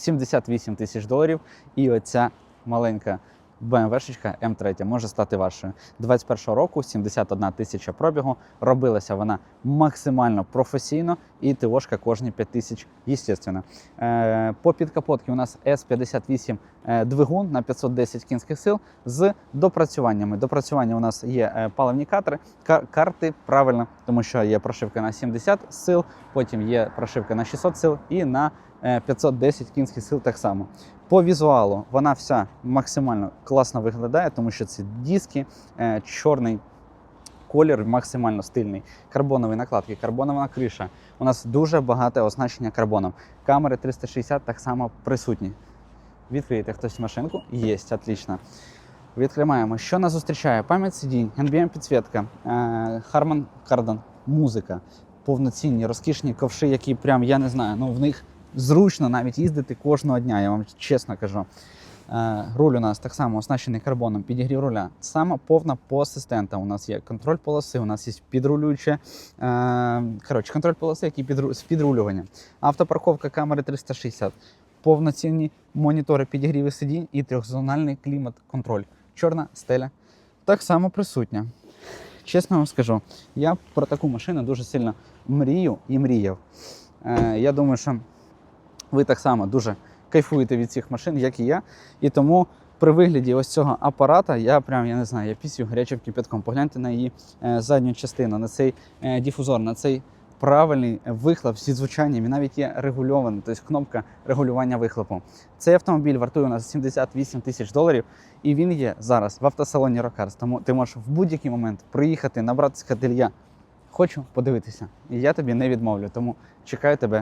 78 тисяч доларів. І оця маленька BMW-шечка М3 може стати вашою. 21 року 71 тисяча пробігу. Робилася вона максимально професійно і ТОшка кожні 5 тисяч, естественно. Е, по підкапотці у нас S58 е, двигун на 510 кінських сил з допрацюваннями. Допрацювання у нас є е, паливні катери, карти правильно, тому що є прошивка на 70 сил, потім є прошивка на 600 сил і на е, 510 кінських сил так само. По візуалу вона вся максимально класно виглядає, тому що ці диски, чорний колір максимально стильний. Карбонові накладки, карбонова криша. У нас дуже багате оснащення карбоном. Камери 360 так само присутні. Відкриєте хтось машинку? Єсть, отлично. Відкриваємо. Що нас зустрічає? Пам'ять сидінь, NBM підсвітка, Harman Kardon, музика, повноцінні, розкішні ковши, які прям я не знаю. Ну в них зручно навіть їздити кожного дня, я вам чесно кажу. Е, Руль у нас так само оснащений карбоном, підігрів руля. Сама повна по асистента. У нас є контроль полоси, у нас є підрулююче. Е, коротше, контроль полоси, який підру, з підрулюванням. Автопарковка камери 360, повноцінні монітори підігріви сидінь і трьохзональний клімат-контроль. Чорна стеля так само присутня. Чесно вам скажу, я про таку машину дуже сильно мрію і мріяв. Е, я думаю, що ви так само дуже кайфуєте від цих машин, як і я. І тому при вигляді ось цього апарата я прям я не знаю, я пісю гарячим кипятком. Погляньте на її е, задню частину, на цей е, дифузор, на цей правильний вихлоп зі звучанням. І навіть є регульований, тобто кнопка регулювання вихлопу. Цей автомобіль вартує у нас 78 тисяч доларів, і він є зараз в автосалоні Рокарс. Тому ти можеш в будь-який момент приїхати, набратися каделья. Хочу подивитися, і я тобі не відмовлю. Тому чекаю тебе